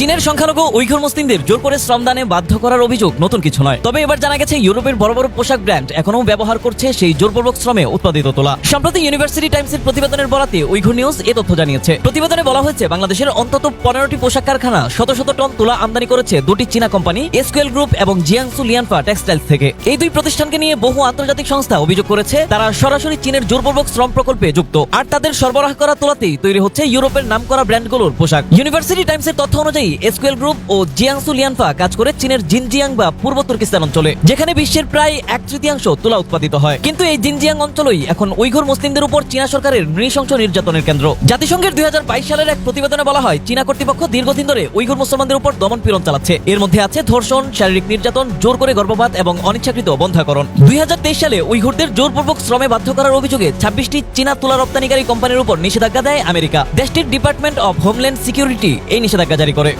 চীনের সংখ্যালঘু উইঘুর মুসলিমদের জোর করে শ্রমদানে বাধ্য করার অভিযোগ নতুন কিছু নয়। তবে এবার জানা গেছে ইউরোপের বড় বড় পোশাক ব্র্যান্ড এখনও ব্যবহার করছে সেই জোরপূর্বক শ্রমে উৎপাদিত তোলা। সম্প্রতি ইউনিভার্সিটি টাইমসের প্রতিবেদনের বরাতে উইঘুর নিউজ এ তথ্য জানিয়েছে। প্রতিবেদনে বলা হয়েছে, বাংলাদেশের অন্তত পনেরোটি পোশাক কারখানা শত শত টন তুলা আমদানি করেছে দুটি চীনা কোম্পানি এসকুয়েল গ্রুপ এবং জিয়াংসু লিয়ানফা টেক্সটাইলস থেকে। এই দুই প্রতিষ্ঠানকে নিয়ে বহু আন্তর্জাতিক সংস্থা অভিযোগ করেছে, তারা সরাসরি চীনের জোরপূর্বক শ্রম প্রকল্পে যুক্ত। আর তাদের সরবরাহ করা তোলাতেই তৈরি হচ্ছে ইউরোপের নামকরা ব্র্যান্ডগুলোর পোশাক। ইউনিভার্সিটি টাইমসের তথ্য অনুযায়ী এসকুয়েল গ্রুপ ও জিয়াংসু লিয়ানফা কাজ করে চীনের জিনজিয়াং বা পূর্ব তুর্কিস্তান অঞ্চলে, যেখানে বিশ্বের প্রায় এক তৃতীয়াংশ তুলা উৎপাদিত হয়। কিন্তু এই জিনজিয়াং অঞ্চলই এখন উইঘুর মুসলিমদের উপর চীনা সরকারের নৃশংস নির্যাতনের কেন্দ্র। জাতিসংঘের দুই হাজার বাইশ সালের এক প্রতিবেদনে বলা হয়, চীনা কর্তৃপক্ষ দীর্ঘদিন ধরে উইঘুর মুসলমানদের উপর দমন পীড়ন চালাচ্ছে। এর মধ্যে আছে ধর্ষণ, শারীরিক নির্যাতন, জোর করে গর্ভপাত এবং অনিচ্ছাকৃত বন্ধাকরণ দুই হাজার তেইশ সালে উইঘুরদের জোরপূর্বক শ্রমে বাধ্য করার অভিযোগে ছাব্বিশটি চীনা তুলা রপ্তানিকারী কোম্পানির উপর নিষেধাজ্ঞা দেয় আমেরিকা। দেশটির ডিপার্টমেন্ট অব হোমল্যান্ড সিকিউরিটি এই নিষেধাজ্ঞা জারি করে।